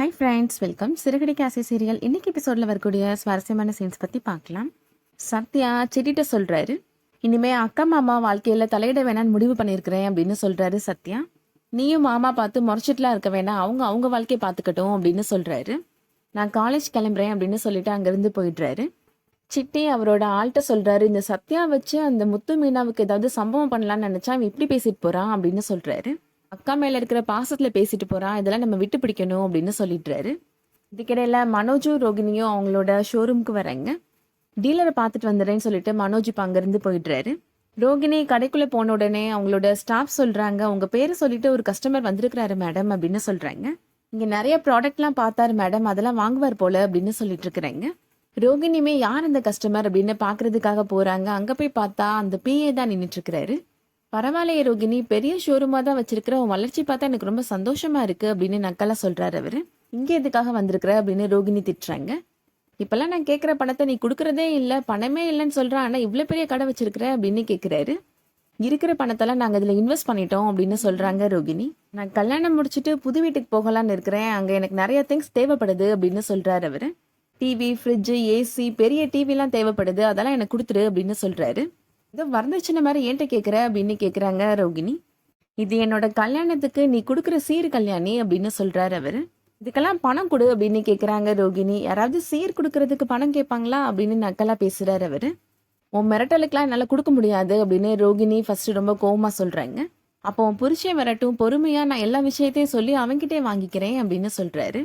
Hi friends welcome சிறுகடி காசி serial இன்னைக்கு எபிசோடில் வரக்கூடிய சுவாரஸ்யமான சீன்ஸ் பற்றி பார்க்கலாம். சத்யா சிட்டிட்ட சொல்கிறாரு இனிமே அக்கா மாமா வாழ்க்கையில் தலையிட வேணாம்னு முடிவு பண்ணியிருக்கிறேன் அப்படின்னு சொல்கிறாரு சத்யா. நீயும் மாமா பார்த்து முறைச்சிட்டுலாம் இருக்க வேணாம். அவங்க அவங்க வாழ்க்கையை பார்த்துக்கட்டும் அப்படின்னு சொல்கிறாரு நான் காலேஜ் கிளம்புறேன் அப்படின்னு சொல்லிட்டு அங்கேருந்து போயிடுறாரு. சிட்டி அவரோட ஆள்கிட்ட சொல்கிறாரு இந்த சத்யா வச்சு அந்த முத்து மீனாவுக்கு ஏதாவது சம்பவம் பண்ணலாம்னு நினச்சா அவன் இப்படி பேசிட்டு போகிறான் அப்படின்னு சொல்கிறாரு அக்கா மேல இருக்கிற பாசத்துல பேசிட்டு போறான் இதெல்லாம் நம்ம விட்டு பிடிக்கணும் அப்படின்னு சொல்லிடுறாரு இதுக்கிடையில மனோஜும் ரோகிணியும் அவங்களோட ஷோரூம்க்கு வராங்க டீலரை பார்த்துட்டு வந்துடுறேன்னு சொல்லிட்டு மனோஜ் இப்போ அங்கேருந்து போயிடுறாரு. ரோகிணி கடைக்குள்ள போன உடனே அவங்களோட ஸ்டாஃப் சொல்றாங்க. உங்க பேரை சொல்லிட்டு ஒரு கஸ்டமர் வந்திருக்கிறாரு மேடம் அப்படின்னு சொல்றாங்க. இங்க நிறைய ப்ராடக்ட்லாம் பார்த்தாரு மேடம் அதெல்லாம் வாங்குவார் போல அப்படின்னு சொல்லிட்டு இருக்கிறாங்க. ரோகிணியுமே யார் அந்த கஸ்டமர் அப்படின்னு பாக்குறதுக்காக போறாங்க. அங்க போய் பார்த்தா அந்த பிஏ தான் நின்றுட்டு இருக்கிறாரு. பரவாயில்லையே ரோகிணி. பெரிய ஷோரூமாக தான் வச்சிருக்கிற. உன் வளர்ச்சி பார்த்தா எனக்கு ரொம்ப சந்தோஷமா இருக்கு அப்படின்னு நக்கலா சொல்றாரு அவர். இங்கே எதுக்காக வந்திருக்கிற அப்படின்னு ரோகிணி திட்டுறாங்க. இப்பெல்லாம் நான் கேட்குற பணத்தை நீ கொடுக்குறதே இல்லை பணமே இல்லைன்னு சொல்றான். ஆனால் இவ்வளோ பெரிய கடை வச்சிருக்கிற அப்படின்னு கேட்குறாரு இருக்கிற பணத்தெல்லாம் நாங்கள் இதில் இன்வெஸ்ட் பண்ணிட்டோம் அப்படின்னு சொல்கிறாங்க ரோகிணி. நான் கல்யாணம் முடிச்சுட்டு புது வீட்டுக்கு போகலான்னு இருக்கிறேன். அங்கே எனக்கு நிறைய திங்ஸ் தேவைப்படுது அப்படின்னு சொல்கிறாரு அவர். டிவி ஃப்ரிட்ஜு ஏசி பெரிய டிவிலாம் தேவைப்படுது. அதெல்லாம் எனக்கு கொடுத்துரு அப்படின்னு சொல்கிறாரு இதோ வரதட்சணை மாதிரி ஏன்ட்ட கேட்குற அப்படின்னு கேட்குறாங்க ரோகிணி. இது என்னோட கல்யாணத்துக்கு நீ கொடுக்குற சீர் கல்யாணி அப்படின்னு சொல்கிறாரு அவர். இதுக்கெல்லாம் பணம் கொடு அப்படின்னு கேட்குறாங்க ரோகிணி. யாராவது சீர் கொடுக்கறதுக்கு பணம் கேட்பாங்களா அப்படின்னு நக்கலாக பேசுகிறாரு அவர். உன் மிரட்டலுக்கெல்லாம் என்னால் கொடுக்க முடியாது அப்படின்னு ரோகிணி ஃபஸ்ட்டு ரொம்ப கோவமாக சொல்கிறாங்க அப்போ உன் புருஷன் வரட்டும் பொறுமையாக நான் எல்லா விஷயத்தையும் சொல்லி அவன்கிட்டே வாங்கிக்கிறேன் அப்படின்னு சொல்கிறாரு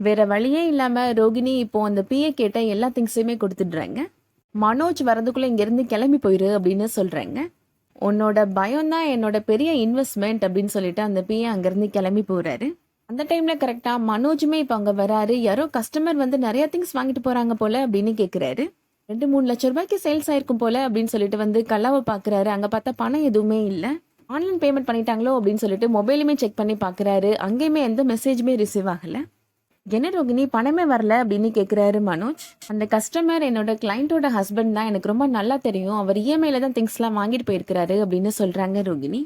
வேற வழியே இல்லாமல் ரோகிணி இப்போ அந்த பிஏ கேட்ட எல்லா திங்ஸையுமே கொடுத்துடுறாங்க. மனோஜ் வரதுக்குள்ளே இங்கேருந்து கிளம்பி போயிரு அப்படின்னு சொல்கிறேங்க உன்னோட பயம் தான் என்னோட பெரிய இன்வெஸ்ட்மெண்ட் அப்படின்னு சொல்லிட்டு அந்த பிஏ அங்கேருந்து கிளம்பி போகிறாரு அந்த டைமில் கரெக்டாக மனோஜுமே இப்போ அங்கே வராரு. யாரோ கஸ்டமர் வந்து நிறையா திங்ஸ் வாங்கிட்டு போகிறாங்க போல அப்படின்னு கேட்குறாரு ரெண்டு மூணு லட்ச ரூபாய்க்கு சேல்ஸ் ஆயிருக்கும் போல அப்படின்னு சொல்லிட்டு வந்து கல்லாவை பார்க்குறாரு அங்கே பார்த்தா பணம் எதுவுமே இல்லை. ஆன்லைன் பேமெண்ட் பண்ணிட்டாங்களோ அப்படின்னு சொல்லிட்டு மொபைலுமே செக் பண்ணி பார்க்குறாரு அங்கேயுமே எந்த மெசேஜுமே ரிசீவ் ஆகலை. என்ன ரோகிணி பணமே வரல அப்படின்னு கேட்குறாரு மனோஜ். அந்த கஸ்டமர் என்னோட கிளைண்ட்டோட ஹஸ்பண்ட் தான். எனக்கு ரொம்ப நல்லா தெரியும். அவர் இஎம்ஐல தான் திங்ஸ்லாம் வாங்கிட்டு போயிருக்கிறாரு அப்படின்னு சொல்றாங்க ரோகிணி.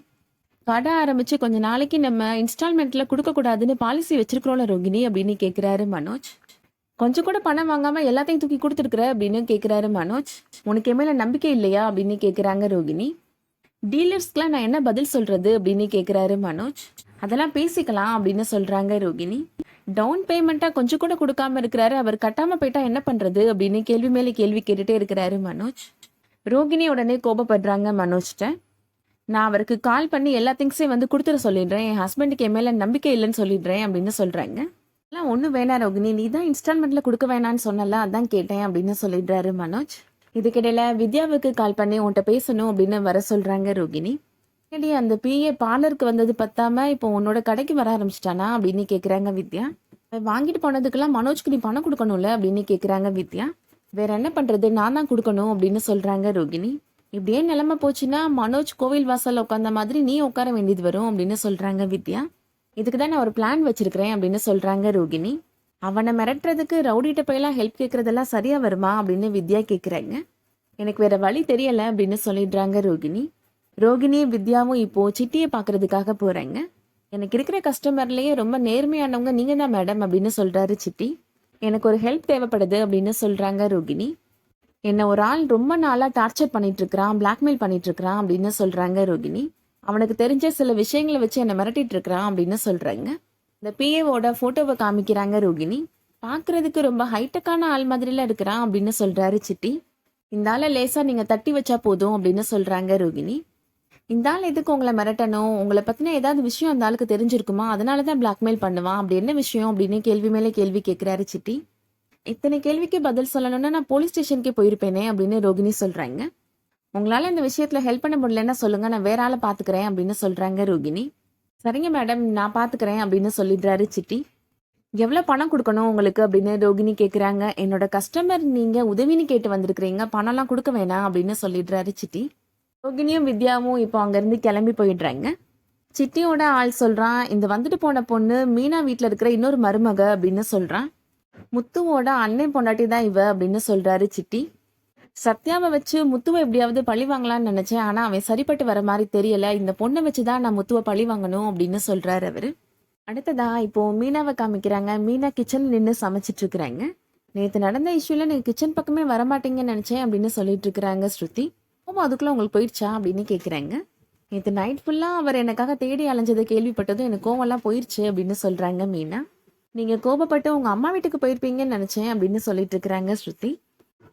கடை ஆரம்பிச்சு கொஞ்ச நாளைக்கு நம்ம இன்ஸ்டால்மெண்ட்டில் கொடுக்கக்கூடாதுன்னு பாலிசி வச்சிருக்கிறோம்ல ரோகிணி அப்படின்னு கேட்குறாரு மனோஜ். கொஞ்சம் கூட பணம் வாங்காமல் எல்லாத்தையும் தூக்கி கொடுத்துருக்குற அப்படின்னு கேட்குறாரு மனோஜ். உனக்கு என் மேல நம்பிக்கை இல்லையா அப்படின்னு கேட்குறாங்க ரோகிணி. டீலர்ஸ்க்குலாம் நான் என்ன பதில் சொல்றது அப்படின்னு கேட்குறாரு மனோஜ். அதெல்லாம் பேசிக்கலாம் அப்படின்னு சொல்றாங்க ரோகிணி. டவுன் பேமெண்ட்டாக கொஞ்சம் கூட கொடுக்காம இருக்கிறாரு. அவர் கட்டாமல் போயிட்டா என்ன பண்ணுறது அப்படின்னு கேள்வி மேலே கேள்வி கேட்டுகிட்டே இருக்கிறாரு மனோஜ். ரோகிணி உடனே கோபப்படுறாங்க மனோஜ்கிட்ட. நான் அவருக்கு கால் பண்ணி எல்லா திங்ஸையும் வந்து கொடுத்துட சொல்லிடுறேன். என் ஹஸ்பண்டுக்கு என் மேலே நம்பிக்கை இல்லைன்னு சொல்லிடுறேன் அப்படின்னு சொல்கிறாங்க எல்லாம் ஒன்றும் வேணாம் ரோகிணி. நீ தான் இன்ஸ்டால்மெண்ட்டில் கொடுக்க வேணாம்னு சொன்னல அதான் கேட்டேன் அப்படின்னு சொல்லிடுறாரு மனோஜ். இதுக்கிடையில் வித்யாவுக்கு கால் பண்ணி உன்கிட்ட பேசணும் அப்படின்னு வர சொல்கிறாங்க ரோகிணி. ஏடி அந்த பிஏ பார்லருக்கு வந்தது பத்தாம இப்போ உன்னோட கடைக்கு வர ஆரம்பிச்சிட்டானா அப்படின்னு கேக்குறாங்க வித்யா. வாங்கிட்டு போனதுக்கெல்லாம் மனோஜ்க்கு நீ பணம் கொடுக்கணும்ல அப்படின்னு கேக்குறாங்க வித்யா. வேற என்ன பண்றது? நான் தான் கொடுக்கணும் அப்படின்னு சொல்றாங்க ரோகிணி. இப்படியே நிலைமை போச்சுன்னா மனோஜ் கோவில் வாசல்ல உட்காந்த மாதிரி நீ உட்கார வேண்டியது வரும் அப்படின்னு சொல்றாங்க வித்யா. இதுக்கு தான் நான் ஒரு பிளான் வச்சிருக்கிறேன் அப்படின்னு சொல்றாங்க ரோகிணி. அவனை மிரட்டுறதுக்கு ரவுடிகிட்ட போயெல்லாம் ஹெல்ப் கேட்கறதெல்லாம் சரியா வருமா அப்படின்னு வித்யா கேட்குறாங்க எனக்கு வேற வழி தெரியல அப்படின்னு சொல்லிடுறாங்க ரோகிணி. ரோகிணி வித்யாவும் இப்போ சிட்டியை பார்க்கறதுக்காக போறாங்க. எனக்கு இருக்கிற கஸ்டமர்லயே ரொம்ப நேர்மையானவங்க நீங்க தான் மேடம் அப்படின்னு சொல்றாரு சிட்டி. எனக்கு ஒரு ஹெல்ப் தேவைப்படுது அப்படின்னு சொல்றாங்க ரோகிணி. என்ன ஒரு ஆள் ரொம்ப நாளா டார்ச்சர் பண்ணிட்டு இருக்கிறான் பிளாக்மெயில் பண்ணிட்டு இருக்கிறான் அப்படின்னு சொல்றாங்க ரோகிணி. அவனுக்கு தெரிஞ்ச சில விஷயங்களை வச்சு என்னை மிரட்டிட்டு இருக்கிறான் அப்படின்னு சொல்றாங்க. இந்த பிஏவோட போட்டோவை காமிக்கிறாங்க ரோகிணி. பார்க்குறதுக்கு ரொம்ப ஹைடெக்கான ஆள் மாதிரிலாம் இருக்கிறான் அப்படின்னு சொல்றாரு சிட்டி. இந்த ஆளை லேசா நீங்க தட்டி வச்சா போதும் அப்படின்னு சொல்றாங்க ரோகிணி. இந்த ஆள் எதுக்கு உங்களை மிரட்டணும்? உங்களை பற்றின ஏதாவது விஷயம் அந்த ஆளுக்கு தெரிஞ்சிருக்குமா? அதனால தான் பிளாக்மெயில் பண்ணுவான். அப்படி என்ன விஷயம்? அப்படின்னு கேள்வி மேலே கேள்வி கேட்குறாரு சிட்டி இத்தனை கேள்விக்கு பதில் சொல்லணும்னா நான் போலீஸ் ஸ்டேஷனுக்கே போயிருப்பேனே அப்படின்னு ரோகிணி சொல்கிறாங்க உங்களால் இந்த விஷயத்தில் ஹெல்ப் பண்ண முடியலன்னா சொல்லுங்கள் நான் வேற ஆளை பார்த்துக்கிறேன் அப்படின்னு சொல்கிறாங்க ரோகிணி. சரிங்க மேடம் நான் பார்த்துக்கிறேன் அப்படின்னு சொல்லிடுறாரு சிட்டி எவ்வளோ பணம் கொடுக்கணும் உங்களுக்கு அப்படின்னு ரோகிணி கேட்குறாங்க. என்னோட கஸ்டமர் நீங்கள் உதவின்னு கேட்டு வந்திருக்கிறீங்க. பணம்லாம் கொடுக்க வேணாம் அப்படின்னு சொல்லிடுறாரு சிட்டி ரோகிணியும் வித்யாவும் இப்போ அங்கேருந்து கிளம்பி போயிடுறாங்க. சிட்டியோட ஆள் சொல்கிறான் இந்த வந்துட்டு போன பொண்ணு மீனா வீட்டில் இருக்கிற இன்னொரு மருமக அப்படின்னு சொல்கிறான் முத்துவோட அண்ணன் பொண்டாட்டி தான் இவ அப்படின்னு சொல்கிறாரு சிட்டி சத்யாவை வச்சு முத்துவை எப்படியாவது பழி வாங்கலாம்னு நினைச்சேன் ஆனால் அவன் சரிப்பட்டு வர மாதிரி தெரியல. இந்த பொண்ணை வச்சு தான் நான் முத்துவை பழி வாங்கணும் அப்படின்னு சொல்கிறாரு அவர். அடுத்ததா இப்போ மீனாவை காமிக்கிறாங்க. மீனா கிச்சன் நின்று சமைச்சிட்டு இருக்கிறாங்க. நேற்று நடந்த இஷ்யூவில் நீங்கள் கிச்சன் பக்கமே வரமாட்டீங்கன்னு நினச்சேன் அப்படின்னு சொல்லிட்டு இருக்கிறாங்க ஸ்ருதி. ஓ அதுக்குள்ள உங்களுக்கு போயிடுச்சா அப்படின்னு கேட்குறாங்க நேற்று நைட் ஃபுல்லாக அவர் எனக்காக தேடி அலைஞ்சதை கேள்விப்பட்டதும் எனக்கு கோவம்லாம் போயிடுச்சு அப்படின்னு சொல்கிறாங்க மீனா. நீங்கள் கோபப்பட்டு உங்கள் அம்மா வீட்டுக்கு போயிருப்பீங்கன்னு நினச்சேன் அப்படின்னு சொல்லிட்டு இருக்கிறாங்க ஸ்ருதி.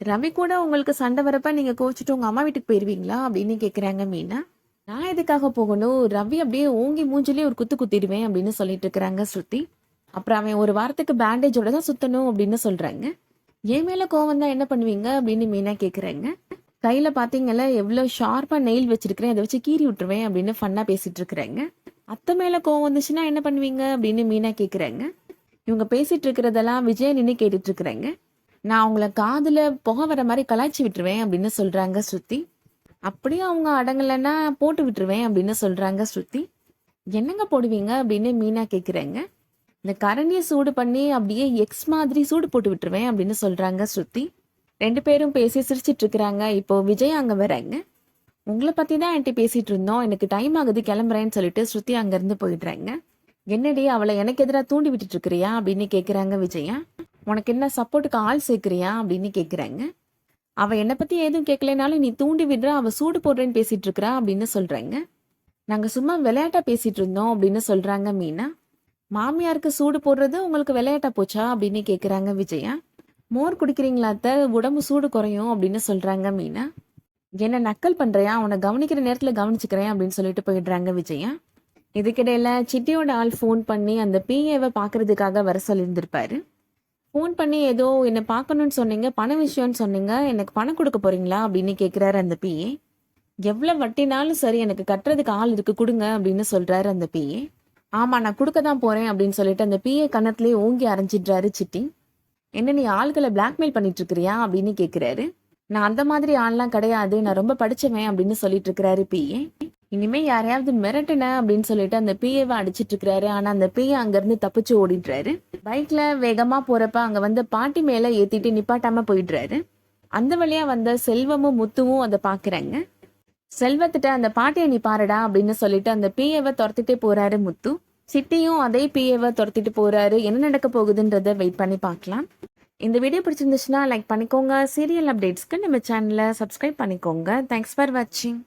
ரவி கூட உங்களுக்கு சண்டை வரப்ப நீங்கள் கோச்சிட்டு உங்கள் அம்மா வீட்டுக்கு போயிருவீங்களா அப்படின்னு கேட்குறாங்க மீனா. நான் எதுக்காக போகணும்? ரவி அப்படியே ஓங்கி மூஞ்சிலே ஒரு குத்து குத்திடுவேன் அப்படின்னு சொல்லிட்டு இருக்கிறாங்க ஸ்ருதி. அப்புறம் அவன் ஒரு வாரத்துக்கு பேண்டேஜோட தான் சுத்தணும் அப்படின்னு சொல்கிறாங்க என் மேலே கோவம் தான் என்ன பண்ணுவீங்க அப்படின்னு மீனா கேட்குறாங்க கையில் பாத்தீங்கல்ல எவ்வளோ ஷார்ப்பாக நெயில் வச்சிருக்கிறேன் அதை வச்சு கீறி விட்டுருவேன் அப்படின்னு ஃபன்னாக பேசிகிட்டு இருக்கிறேங்க. அத்தை மேலே கோவம் வந்துச்சுன்னா என்ன பண்ணுவீங்க அப்படின்னு மீனா கேட்குறேங்க இவங்க பேசிகிட்டு இருக்கிறதெல்லாம் விஜய் நின்று கேட்டுட்ருக்குறேங்க நான் அவங்கள காதில் புகை வர மாதிரி கலாய்ச்சி விட்டுருவேன் அப்படின்னு சொல்கிறாங்க ஸ்ருதி. அப்படியே அவங்க அடங்கலைன்னா போட்டு விட்டுருவேன் அப்படின்னு சொல்கிறாங்க ஸ்ருதி. என்னங்க போடுவீங்க அப்படின்னு மீனா கேட்குறேங்க இந்த கரண்டியை சூடு பண்ணி அப்படியே எக்ஸ் மாதிரி சூடு போட்டு விட்டுருவேன் அப்படின்னு சொல்கிறாங்க ஸ்ருதி. ரெண்டு பேரும் பேசி சிரிச்சிட்டு இருக்கிறாங்க இப்போ விஜய் அங்க வராங்க உங்களை பத்தி தான் என்கிட்ட பேசிட்டு இருந்தோம். எனக்கு டைம் ஆகுது கிளம்புறேன்னு சொல்லிட்டு ஸ்ருதி அங்கேருந்து போயிடுறாங்க. என்னடி அவளை எனக்கு எதிராக தூண்டி விட்டுட்டு இருக்கிறியா அப்படின்னு கேக்குறாங்க விஜயா. உனக்கு என்ன சப்போர்ட்டுக்கு ஆள் சேர்க்கிறியா அப்படின்னு கேக்குறாங்க. அவ என்னை பத்தி எதுவும் கேட்கலனாலும் நீ தூண்டி விடுற அவ சூடு போடுறேன்னு பேசிட்டு இருக்கிறா அப்படின்னு சொல்றாங்க. நாங்க சும்மா விளையாட்டா பேசிட்டு இருந்தோம் அப்படின்னு சொல்றாங்க மீனா. மாமியாருக்கு சூடு போடுறது உங்களுக்கு விளையாட்டா போச்சா அப்படின்னு கேக்குறாங்க விஜயா. மோர் குடிக்கிறீங்களா அத்தை? உடம்பு சூடு குறையும் அப்படின்னு சொல்றாங்க மீனா. என்ன நக்கல் பண்றியா? அவனை கவனிக்கிற நேரத்துல கவனிச்சுக்கிறேன் அப்படின்னு சொல்லிட்டு போயிடுறாங்க விஜயா. இதுக்கிடையில சிட்டியோட ஆள் ஃபோன் பண்ணி அந்த பிஏவை பார்க்கறதுக்காக வர சொல்லியிருந்திருப்பாரு. ஃபோன் பண்ணி ஏதோ என்னை பார்க்கணும்னு சொன்னீங்க பண விஷயம்னு சொன்னீங்க எனக்கு பணம் கொடுக்க போறீங்களா அப்படின்னு கேட்குறாரு அந்த பிஏ எவ்வளோ வட்டினாலும் சரி எனக்கு கட்டுறதுக்கு ஆள் இருக்கு கொடுங்க அப்படின்னு சொல்றாரு அந்த பிஏ ஆமா நான் கொடுக்க தான் போறேன் அப்படின்னு சொல்லிட்டு அந்த பிஏ கன்னத்திலே ஓங்கி அரைஞ்சிடுறாரு சிட்டி. என்ன நீ ஆள்களை பிளாக்மெயில் பண்ணிட்டு இருக்கிறியா அப்படின்னு கேட்குறாரு நான் அந்த மாதிரி ஆள்லாம் கிடையாது நான் ரொம்ப படிச்சவன் அப்படின்னு சொல்லிட்டு இருக்கிறாரு பிஏ இனிமே யாரையாவது மிரட்டின அப்படின்னு சொல்லிட்டு அந்த பிஏவை அடிச்சிட்டு இருக்கிறாரு ஆனா அந்த பிஏ அங்கிருந்து தப்பிச்சு ஓடிடுறாரு. பைக்ல வேகமா போறப்ப அங்க வந்து பாட்டி மேல ஏத்திட்டு நிப்பாட்டாம போயிடுறாரு. அந்த வழியா வந்த செல்வமும் முத்துவும் அதை பாக்குறாங்க. செல்வத்திட்ட அந்த பாட்டியை நீ பாருடா அப்படின்னு சொல்லிட்டு அந்த பிஏவை துரத்திட்டே போறாரு முத்து. சிட்டியும் அதே பிஏவை துரத்திட்டு போறாரு. என்ன நடக்க போகுதுன்றத வெயிட் பண்ணி பார்க்கலாம். இந்த வீடியோ பிடிச்சிருந்துச்சுன்னா லைக் பண்ணிக்கோங்க. சீரியல் அப்டேட்ஸ்க்கு நம்ம சேனலை சப்ஸ்கிரைப் பண்ணிக்கோங்க. தேங்க்ஸ் ஃபார் வாட்சிங்